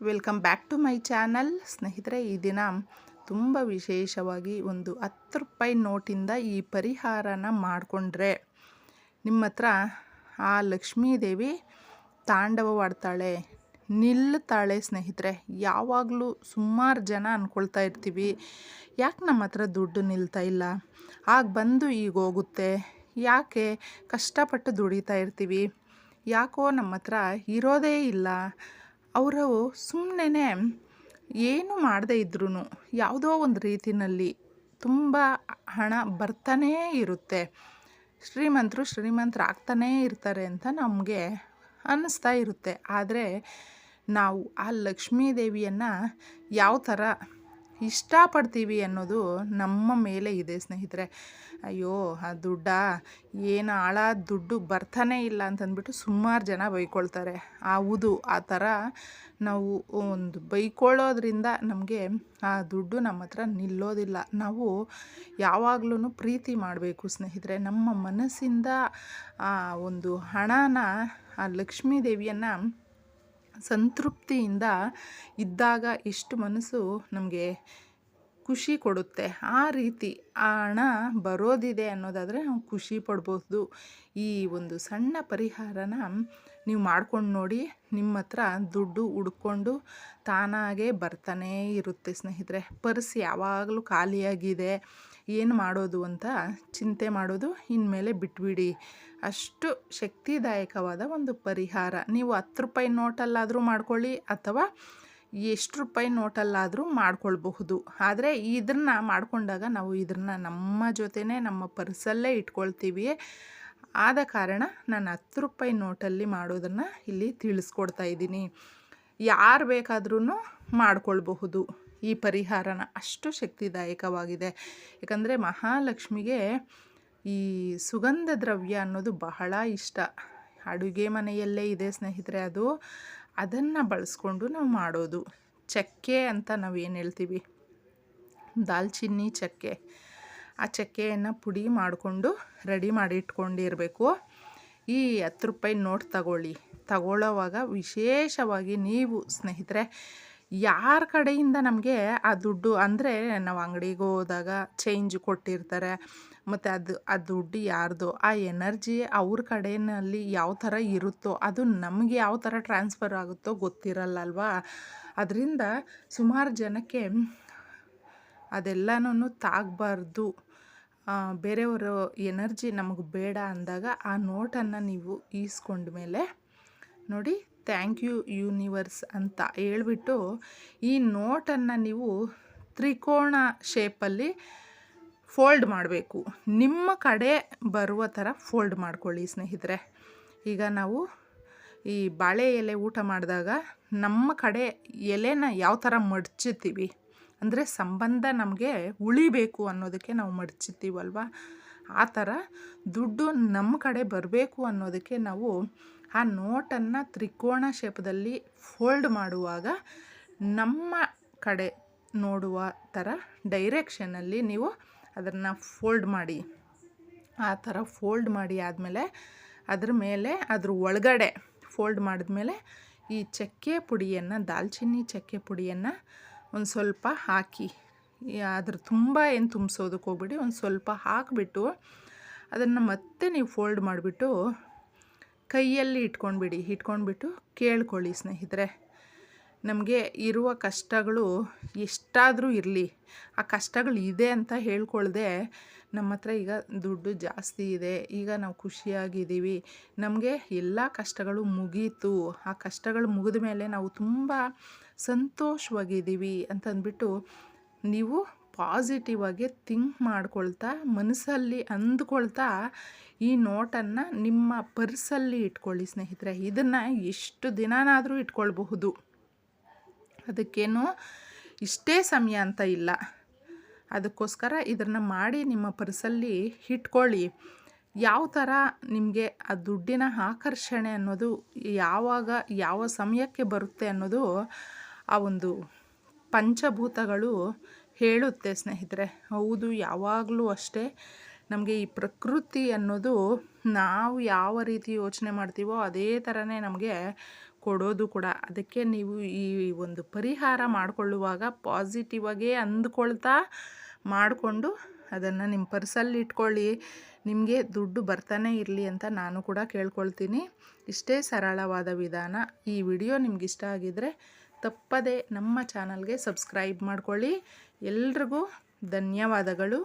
Welcome back to my channel. ಸ್ನೇಹಿತರೆ, ಈ ದಿನ ತುಂಬ ವಿಶೇಷವಾಗಿ ಒಂದು ಹತ್ತು ರೂಪಾಯಿ ನೋಟಿಂದ ಈ ಪರಿಹಾರನ ಮಾಡಿಕೊಂಡ್ರೆ ನಿಮ್ಮ ಹತ್ರ ಆ ಲಕ್ಷ್ಮೀದೇವಿ ತಾಂಡವವಾಡ್ತಾಳೆ, ನಿಲ್ತಾಳೆ ಸ್ನೇಹಿತರೆ. ಯಾವಾಗಲೂ ಸುಮಾರು ಜನ ಅಂದ್ಕೊಳ್ತಾ ಇರ್ತೀವಿ, ಯಾಕೆ ನಮ್ಮ ಹತ್ರ ದುಡ್ಡು ನಿಲ್ತಾ ಇಲ್ಲ? ಆಗ ಬಂದು ಈಗ ಹೋಗುತ್ತೆ. ಯಾಕೆ ಕಷ್ಟಪಟ್ಟು ದುಡಿತಾ ಇರ್ತೀವಿ? ಯಾಕೋ ನಮ್ಮ ಹತ್ರ ಇರೋದೇ ಇಲ್ಲ. ಅವರು ಸುಮ್ಮನೆ ಏನು ಮಾಡದೇ ಇದ್ರೂ ಯಾವುದೋ ಒಂದು ರೀತಿಯಲ್ಲಿ ತುಂಬ ಹಣ ಬರ್ತಾನೇ ಇರುತ್ತೆ. ಶ್ರೀಮಂತರು ಶ್ರೀಮಂತರಾಗ್ತಾನೇ ಇರ್ತಾರೆ ಅಂತ ನಮಗೆ ಅನ್ನಿಸ್ತಾ ಇರುತ್ತೆ. ಆದರೆ ನಾವು ಆ ಲಕ್ಷ್ಮೀ ದೇವಿಯನ್ನು ಯಾವ ಥರ ಇಷ್ಟಪಡ್ತೀವಿ ಅನ್ನೋದು ನಮ್ಮ ಮೇಲೆ ಇದೆ, ಸ್ನೇಹಿತರೆ. ಅಯ್ಯೋ, ಆ ದುಡ್ಡ? ಏನು ಆಳ ದುಡ್ಡು ಬರ್ತಾನೆ ಇಲ್ಲ ಅಂತಂದ್ಬಿಟ್ಟು ಸುಮಾರು ಜನ ಬೈಕೊಳ್ತಾರೆ. ಹೌದು, ಆ ಥರ ನಾವು ಒಂದು ಬೈಕೊಳ್ಳೋದ್ರಿಂದ ನಮಗೆ ಆ ದುಡ್ಡು ನಮ್ಮ ಹತ್ರ ನಿಲ್ಲೋದಿಲ್ಲ. ನಾವು ಯಾವಾಗಲೂ ಪ್ರೀತಿ ಮಾಡಬೇಕು, ಸ್ನೇಹಿತರೆ. ನಮ್ಮ ಮನಸ್ಸಿಂದ ಆ ಒಂದು ಹಣನ, ಆ ಲಕ್ಷ್ಮೀ ದೇವಿಯನ್ನು ಸಂತೃಪ್ತಿಯಿಂದ ಇದ್ದಾಗ ಇಷ್ಟು ಮನಸ್ಸು ನಮಗೆ ಖುಷಿ ಕೊಡುತ್ತೆ. ಆ ರೀತಿ ಆ ಹಣ ಬರೋದಿದೆ ಅನ್ನೋದಾದರೆ ನಾವು ಖುಷಿ ಪಡ್ಬೋದು. ಈ ಒಂದು ಸಣ್ಣ ಪರಿಹಾರನ ನೀವು ಮಾಡ್ಕೊಂಡು ನೋಡಿ ನಿಮ್ಮ ಹತ್ರ ದುಡ್ಡು ಹುಡ್ಕೊಂಡು ತಾನಾಗೇ ಬರ್ತಾನೇ ಇರುತ್ತೆ ಸ್ನೇಹಿತರೆ. ಪರ್ಸ್ ಯಾವಾಗಲೂ ಖಾಲಿಯಾಗಿದೆ. ಏನು ಮಾಡೋದು ಅಂತ ಚಿಂತೆ ಮಾಡೋದು ಇನ್ಮೇಲೆ ಬಿಟ್ಬಿಡಿ. ಅಷ್ಟು ಶಕ್ತಿದಾಯಕವಾದ ಒಂದು ಪರಿಹಾರ. ನೀವು ಹತ್ತು ರೂಪಾಯಿ ನೋಟಲ್ಲಾದರೂ ಮಾಡ್ಕೊಳ್ಳಿ ಅಥವಾ ಎಷ್ಟು ರೂಪಾಯಿ ನೋಟಲ್ಲಾದರೂ ಮಾಡ್ಕೊಳ್ಬಹುದು. ಆದರೆ ಇದನ್ನು ಮಾಡಿಕೊಂಡಾಗ ನಾವು ಇದನ್ನು ನಮ್ಮ ಜೊತೆನೇ ನಮ್ಮ ಪರ್ಸಲ್ಲೇ ಇಟ್ಕೊಳ್ತೀವಿ. ಆದ ಕಾರಣ ನಾನು ಹತ್ತು ರೂಪಾಯಿ ನೋಟಲ್ಲಿ ಮಾಡೋದನ್ನು ಇಲ್ಲಿ ತಿಳಿಸ್ಕೊಡ್ತಾ ಇದ್ದೀನಿ. ಯಾರು ಬೇಕಾದ್ರೂ ಮಾಡಿಕೊಳ್ಬಹುದು. ಈ ಪರಿಹಾರನ ಅಷ್ಟು ಶಕ್ತಿದಾಯಕವಾಗಿದೆ. ಯಾಕಂದರೆ ಮಹಾಲಕ್ಷ್ಮಿಗೆ ಈ ಸುಗಂಧ ದ್ರವ್ಯ ಅನ್ನೋದು ಬಹಳ ಇಷ್ಟ. ಅಡುಗೆ ಮನೆಯಲ್ಲೇ ಇದೆ ಸ್ನೇಹಿತರೆ ಅದು. ಅದನ್ನು ಬಳಸ್ಕೊಂಡು ನಾವು ಮಾಡೋದು. ಚಕ್ಕೆ ಅಂತ ನಾವು ಏನು ಹೇಳ್ತೀವಿ? ದಾಲ್ಚಿನ್ನಿ ಚಕ್ಕೆ. ಆ ಚಕ್ಕೆಯನ್ನು ಪುಡಿ ಮಾಡಿಕೊಂಡು ರೆಡಿ ಮಾಡಿ ಇಟ್ಕೊಂಡಿರಬೇಕು. ಈ ಹತ್ತು ರೂಪಾಯಿ ನೋಟ್ ತಗೊಳ್ಳಿ. ತಗೊಳ್ಳೋವಾಗ ವಿಶೇಷವಾಗಿ ನೀವು ಸ್ನೇಹಿತರೆ, ಯಾರ ಕಡೆಯಿಂದ ನಮಗೆ ಆ ದುಡ್ಡು, ಅಂದರೆ ನಾವು ಅಂಗಡಿಗೆ ಹೋದಾಗ ಚೇಂಜ್ ಕೊಟ್ಟಿರ್ತಾರೆ, ಮತ್ತು ಅದು, ಆ ದುಡ್ಡು ಯಾರ್ದು, ಆ ಎನರ್ಜಿ ಅವ್ರ ಕಡೆಯಲ್ಲಿ ಯಾವ ಥರ ಇರುತ್ತೋ, ಅದು ನಮಗೆ ಯಾವ ಥರ ಟ್ರಾನ್ಸ್ಫರ್ ಆಗುತ್ತೋ ಗೊತ್ತಿರಲ್ಲ ಅಲ್ವಾ? ಅದರಿಂದ ಸುಮಾರು ಜನಕ್ಕೆ ಅದೆಲ್ಲನೂ ತಾಗಬಾರ್ದು. ಬೇರೆಯವರು ಎನರ್ಜಿ ನಮಗೆ ಬೇಡ ಅಂದಾಗ ಆ ನೋಟನ್ನು ನೀವು ಈಸ್ಕೊಂಡ ಮೇಲೆ ನೋಡಿ, ಥ್ಯಾಂಕ್ ಯು ಯೂನಿವರ್ಸ್ ಅಂತ ಹೇಳ್ಬಿಟ್ಟು ಈ ನೋಟನ್ನು ನೀವು ತ್ರಿಕೋಣ ಶೇಪಲ್ಲಿ ಫೋಲ್ಡ್ ಮಾಡಬೇಕು. ನಿಮ್ಮ ಕಡೆ ಬರುವ ಥರ ಫೋಲ್ಡ್ ಮಾಡ್ಕೊಳ್ಳಿ ಸ್ನೇಹಿತರೆ. ಈಗ ನಾವು ಈ ಬಾಳೆ ಎಲೆ ಊಟ ಮಾಡಿದಾಗ ನಮ್ಮ ಕಡೆ ಎಲೆನ ಯಾವ ಥರ ಮಡ್ಚುತ್ತೀವಿ ಅಂದರೆ ಸಂಬಂಧ ನಮಗೆ ಉಳಿಬೇಕು ಅನ್ನೋದಕ್ಕೆ ನಾವು ಮಡ್ಚುತ್ತೀವಲ್ವ ಆ ಥರ ದುಡ್ಡು ನಮ್ಮ ಕಡೆ ಬರಬೇಕು ಅನ್ನೋದಕ್ಕೆ ನಾವು ಆ ನೋಟನ್ನು ತ್ರಿಕೋಣ ಶೇಪದಲ್ಲಿ ಫೋಲ್ಡ್ ಮಾಡುವಾಗ ನಮ್ಮ ಕಡೆ ನೋಡುವ ಥರ ಡೈರೆಕ್ಷನಲ್ಲಿ ನೀವು ಅದನ್ನು ಫೋಲ್ಡ್ ಮಾಡಿ. ಆ ಥರ ಫೋಲ್ಡ್ ಮಾಡಿ ಆದಮೇಲೆ ಅದ್ರ ಮೇಲೆ, ಅದ್ರ ಒಳಗಡೆ ಫೋಲ್ಡ್ ಮಾಡಿದ್ಮೇಲೆ ಈ ಚಕ್ಕೆ ಪುಡಿಯನ್ನು, ದಾಲ್ಚಿನ್ನಿ ಚಕ್ಕೆ ಪುಡಿಯನ್ನು ಒಂದು ಸ್ವಲ್ಪ ಹಾಕಿ. ಅದ್ರ ತುಂಬ ಏನು ತುಂಬಿಸೋದಕ್ಕೆ ಹೋಗ್ಬಿಡಿ, ಒಂದು ಸ್ವಲ್ಪ ಹಾಕಿಬಿಟ್ಟು ಅದನ್ನು ಮತ್ತೆ ನೀವು ಫೋಲ್ಡ್ ಮಾಡಿಬಿಟ್ಟು ಕೈಯಲ್ಲಿ ಇಟ್ಕೊಂಡ್ಬಿಡಿ. ಇಟ್ಕೊಂಡ್ಬಿಟ್ಟು ಕೇಳ್ಕೊಳ್ಳಿ ಸ್ನೇಹಿತರೆ, ನಮಗೆ ಇರುವ ಕಷ್ಟಗಳು ಎಷ್ಟಾದರೂ ಇರಲಿ. ಆ ಕಷ್ಟಗಳು ಇದೆ ಅಂತ ಹೇಳ್ಕೊಳ್ದೆ ನಮ್ಮ ಹತ್ರ ಈಗ ದುಡ್ಡು ಜಾಸ್ತಿ ಇದೆ, ಈಗ ನಾವು ಖುಷಿಯಾಗಿದ್ದೀವಿ. ನಮಗೆ ಎಲ್ಲ ಕಷ್ಟಗಳು ಮುಗೀತು. ಆ ಕಷ್ಟಗಳು ಮುಗಿದ ಮೇಲೆ ನಾವು ತುಂಬ ಸಂತೋಷವಾಗಿದ್ದೀವಿ ಅಂತಂದ್ಬಿಟ್ಟು ನೀವು ಪಾಸಿಟಿವ್ ಆಗಿ ಥಿಂಕ್ ಮಾಡ್ಕೊಳ್ತಾ, ಮನಸ್ಸಲ್ಲಿ ಅಂದ್ಕೊಳ್ತಾ ಈ ನೋಟನ್ನು ನಿಮ್ಮ ಪರ್ಸಲ್ಲಿ ಇಟ್ಕೊಳ್ಳಿ ಸ್ನೇಹಿತರೆ. ಇದನ್ನು ಎಷ್ಟು ದಿನನಾದರೂ ಇಟ್ಕೊಳ್ಬಹುದು. ಅದಕ್ಕೇನು ಇಷ್ಟೇ ಸಮಯ ಅಂತ ಇಲ್ಲ. ಅದಕ್ಕೋಸ್ಕರ ಇದನ್ನು ಮಾಡಿ ನಿಮ್ಮ ಪರ್ಸಲ್ಲಿ ಇಟ್ಕೊಳ್ಳಿ. ಯಾವ ಥರ ನಿಮಗೆ ಆ ದುಡ್ಡಿನ ಆಕರ್ಷಣೆ ಅನ್ನೋದು ಯಾವಾಗ, ಯಾವ ಸಮಯಕ್ಕೆ ಬರುತ್ತೆ ಅನ್ನೋದು ಆ ಒಂದು ಪಂಚಭೂತಗಳು ಹೇಳುತ್ತೆ ಸ್ನೇಹಿತರೆ. ಹೌದು, ಯಾವಾಗಲೂ ಅಷ್ಟೇ. ನಮಗೆ ಈ ಪ್ರಕೃತಿ ಅನ್ನೋದು ನಾವು ಯಾವ ರೀತಿ ಯೋಚನೆ ಮಾಡ್ತೀವೋ ಅದೇ ಥರನೇ ನಮಗೆ ಕೊಡೋದು ಕೂಡ. ಅದಕ್ಕೆ ನೀವು ಈ ಒಂದು ಪರಿಹಾರ ಮಾಡಿಕೊಳ್ಳುವಾಗ ಪಾಸಿಟಿವ್ ಆಗೇ ಅಂದ್ಕೊಳ್ತಾ ಮಾಡಿಕೊಂಡು ಅದನ್ನು ನಿಮ್ಮ ಪರ್ಸಲ್ಲಿ ಇಟ್ಕೊಳ್ಳಿ. ನಿಮಗೆ ದುಡ್ಡು ಬರ್ತಾನೆ ಇರಲಿ ಅಂತ ನಾನು ಕೂಡ ಕೇಳ್ಕೊಳ್ತೀನಿ. ಇಷ್ಟೇ ಸರಳವಾದ ವಿಧಾನ. ಈ ವಿಡಿಯೋ ನಿಮ್ಗೆ ಇಷ್ಟ ಆಗಿದ್ರೆ ತಪ್ಪದೆ ನಮ್ಮ ಚಾನಲ್ಗೆ ಸಬ್ಸ್ಕ್ರೈಬ್ ಮಾಡ್ಕೊಳ್ಳಿ. ಎಲ್ರಿಗೂ ಧನ್ಯವಾದಗಳು.